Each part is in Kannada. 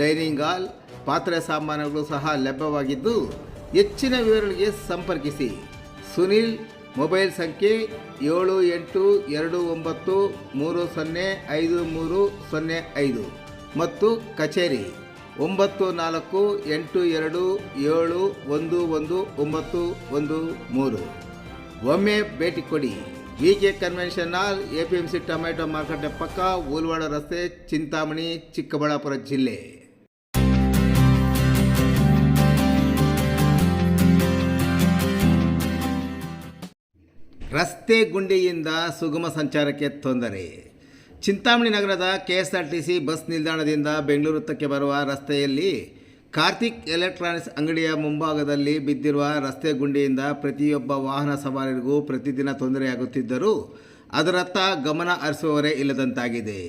ಡೈನಿಂಗ್ ಹಾಲ್, ಪಾತ್ರೆ ಸಾಮಾನುಗಳು ಸಹ ಲಭ್ಯವಾಗಿದ್ದು ಹೆಚ್ಚಿನ ವಿವರಗಳಿಗೆ ಸಂಪರ್ಕಿಸಿ. ಸುನಿಲ್, ಮೊಬೈಲ್ ಸಂಖ್ಯೆ ಏಳು ಎಂಟು ಎರಡು ಒಂಬತ್ತು ಮೂರು ಸೊನ್ನೆ ಐದು ಮೂರು ಸೊನ್ನೆ ಐದು ಮತ್ತು ಕಚೇರಿ ಒಂಬತ್ತು ನಾಲ್ಕು ಎಂಟು ಎರಡು ಏಳು ಒಂದು ಒಂದು ಒಂಬತ್ತು ಒಂದು ಮೂರು. ಒಮ್ಮೆ ಭೇಟಿ ಕೊಡಿ. K convention hall A P M C tomato ಮಾರುಕಟ್ಟೆ ಪಕ್ಕ ಓಲ್ವಾಡ ರಸ್ತೆ, ಚಿಂತಾಮಣಿ, ಚಿಕ್ಕಬಳ್ಳಾಪುರ ಜಿಲ್ಲೆ. ರಸ್ತೆ ಗುಂಡಿಯಿಂದ ಸುಗಮ ಸಂಚಾರಕ್ಕೆ ತೊಂದರೆ. ಚಿಂತಾಮಣಿ ನಗರದ ಕೆ ಟಿ ಸಿ ಬಸ್ ನಿಲ್ದಾಣದಿಂದ ಬೆಂಗಳೂರು ವೃತ್ತಕ್ಕೆ ಬರುವ ರಸ್ತೆಯಲ್ಲಿ ಕಾರ್ತಿಕ್ ಎಲೆಕ್ಟ್ರಾನಿಕ್ಸ್ ಅಂಗಡಿಯ ಮುಂಭಾಗದಲ್ಲಿ ಬಿದ್ದಿರುವ ರಸ್ತೆ ಗುಂಡಿಯಿಂದ ಪ್ರತಿಯೊಬ್ಬ ವಾಹನ ಸವಾರರಿಗೂ ಪ್ರತಿದಿನ ತೊಂದರೆಯಾಗುತ್ತಿದ್ದರೂ ಅದರತ್ತ ಗಮನ ಹರಿಸುವವರೇ ಇಲ್ಲದಂತಾಗಿದೆ.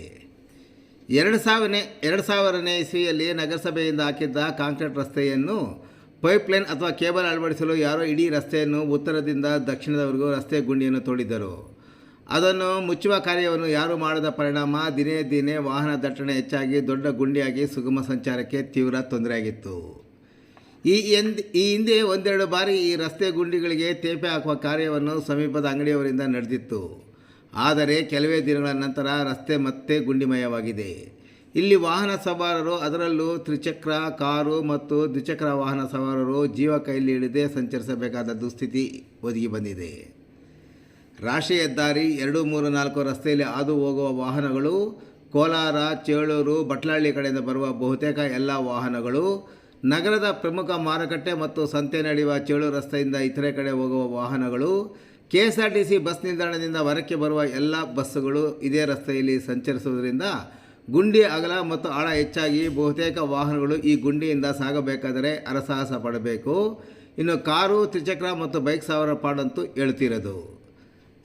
ಎರಡು ಸಾವಿರನೇ ಎರಡು ಸಾವಿರನೇ ಇಸ್ವಿಯಲ್ಲಿ ನಗರಸಭೆಯಿಂದ ಹಾಕಿದ್ದ ಕಾಂಕ್ರೀಟ್ ರಸ್ತೆಯನ್ನು ಪೈಪ್ಲೈನ್ ಅಥವಾ ಕೇಬಲ್ ಅಳವಡಿಸಲು ಯಾರೋ ಇಡೀ ರಸ್ತೆಯನ್ನು ಉತ್ತರದಿಂದ ದಕ್ಷಿಣದವರೆಗೂ ರಸ್ತೆ ಗುಂಡಿಯನ್ನು ತೋಡಿದ್ದರು. ಅದನ್ನು ಮುಚ್ಚುವ ಕಾರ್ಯವನ್ನು ಯಾರು ಮಾಡದ ಪರಿಣಾಮ? ದಿನೇ ದಿನೇ ವಾಹನ ದಟ್ಟಣೆ ಹೆಚ್ಚಾಗಿ, ದೊಡ್ಡ ಗುಂಡಿಯಾಗಿ ಸುಗಮ ಸಂಚಾರಕ್ಕೆ ತೀವ್ರ ತೊಂದರೆಯಾಗಿತ್ತು. ಈ ಎಂದ್, ಈ ಹಿಂದೆ ಒಂದೆರಡು ಬಾರಿ ಈ ರಸ್ತೆ ಗುಂಡಿಗಳಿಗೆ ತೇಪೆ ಹಾಕುವ ಕಾರ್ಯವನ್ನು ಸಮೀಪದ ಅಂಗಡಿಯವರಿಂದ ನಡೆದಿತ್ತು. ಆದರೆ ಕೆಲವೇ ದಿನಗಳ ನಂತರ ರಸ್ತೆ ಮತ್ತೆ ಗುಂಡಿಮಯವಾಗಿದೆ. ಇಲ್ಲಿ ವಾಹನ ಸವಾರರು, ಅದರಲ್ಲೂ ತ್ರಿಚಕ್ರ, ಕಾರು ಮತ್ತು ದ್ವಿಚಕ್ರ ವಾಹನ ಸವಾರರು ಜೀವ ಕೈಲಿ ಹಿಡಿದೇ ಸಂಚರಿಸಬೇಕಾದ ದುಸ್ಥಿತಿ ಒದಗಿ ಬಂದಿದೆ. ರಾಷ್ಟ್ರೀಯ ಹೆದ್ದಾರಿ ಎರಡು ಮೂರು ನಾಲ್ಕು ರಸ್ತೆಯಲ್ಲಿ ಹಾದು ಹೋಗುವ ವಾಹನಗಳು, ಕೋಲಾರ, ಚೇಳೂರು ಬಟ್ಲಹಳ್ಳಿ ಕಡೆಯಿಂದ ಬರುವ ಬಹುತೇಕ ಎಲ್ಲ ವಾಹನಗಳು, ನಗರದ ಪ್ರಮುಖ ಮಾರುಕಟ್ಟೆ ಮತ್ತು ಸಂತೆ ನಡೆಯುವ ಚೇಳೂರು ರಸ್ತೆಯಿಂದ ಇತರೆ ಕಡೆ ಹೋಗುವ ವಾಹನಗಳು ಕೆ ಬಸ್ ನಿಲ್ದಾಣದಿಂದ ಹೊರಕ್ಕೆ ಬರುವ ಎಲ್ಲ ಬಸ್ಸುಗಳು ಇದೇ ರಸ್ತೆಯಲ್ಲಿ ಸಂಚರಿಸುವುದರಿಂದ ಗುಂಡಿ ಅಗಲ ಮತ್ತು ಆಳ ಹೆಚ್ಚಾಗಿ ಬಹುತೇಕ ವಾಹನಗಳು ಈ ಗುಂಡಿಯಿಂದ ಸಾಗಬೇಕಾದರೆ ಅರಸಾಹಸ ಪಡಬೇಕು. ಇನ್ನು ಕಾರು, ತ್ರಿಚಕ್ರ ಮತ್ತು ಬೈಕ್ ಸಾವಿರ ಪಾಡಂತೂ ಹೇಳ್ತಿರೋದು.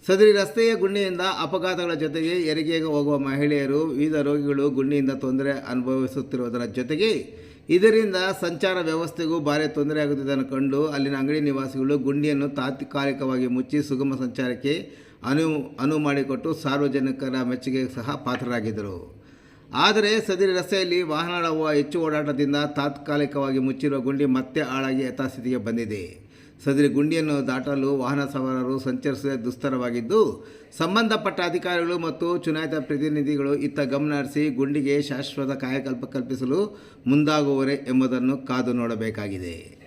ಸದರಿ ರಸ್ತೆಯ ಗುಂಡಿಯಿಂದ ಅಪಘಾತಗಳ ಜೊತೆಗೆ ಎರಿಗೆಗೆ ಹೋಗುವ ಮಹಿಳೆಯರು, ವಿವಿಧ ರೋಗಿಗಳು ಗುಂಡಿಯಿಂದ ತೊಂದರೆ ಅನುಭವಿಸುತ್ತಿರುವುದರ ಜೊತೆಗೆ ಇದರಿಂದ ಸಂಚಾರ ವ್ಯವಸ್ಥೆಗೂ ಭಾರಿ ತೊಂದರೆಯಾಗುತ್ತಿದ್ದನ್ನು ಕಂಡು ಅಲ್ಲಿನ ಅಂಗಡಿ ನಿವಾಸಿಗಳು ಗುಂಡಿಯನ್ನು ತಾತ್ಕಾಲಿಕವಾಗಿ ಮುಚ್ಚಿ ಸುಗಮ ಸಂಚಾರಕ್ಕೆ ಅನು ಅನುವು ಮಾಡಿಕೊಟ್ಟು ಸಾರ್ವಜನಿಕರ ಮೆಚ್ಚುಗೆಗೆ ಸಹ ಪಾತ್ರರಾಗಿದ್ದರು. ಆದರೆ ಸದರಿ ರಸ್ತೆಯಲ್ಲಿ ವಾಹನಗಳ ಹೆಚ್ಚು ಓಡಾಟದಿಂದ ತಾತ್ಕಾಲಿಕವಾಗಿ ಮುಚ್ಚಿರುವ ಗುಂಡಿ ಮತ್ತೆ ಹಾಳಾಗಿ ಯಥಾಸ್ಥಿತಿಗೆ ಬಂದಿದೆ. ಸದರಿ ಗುಂಡಿಯನ್ನು ದಾಟಲು ವಾಹನ ಸವಾರರು ಸಂಚರಿಸುವ ದುಸ್ತರವಾಗಿದ್ದು, ಸಂಬಂಧಪಟ್ಟ ಅಧಿಕಾರಿಗಳು ಮತ್ತು ಚುನಾಯಿತ ಪ್ರತಿನಿಧಿಗಳು ಇತ್ತ ಗಮನ ಹರಿಸಿ ಗುಂಡಿಗೆ ಶಾಶ್ವತ ಕಾಯಕಲ್ಪ ಕಲ್ಪಿಸಲು ಮುಂದಾಗುವರೆ ಎಂಬುದನ್ನು ಕಾದು ನೋಡಬೇಕಾಗಿದೆ.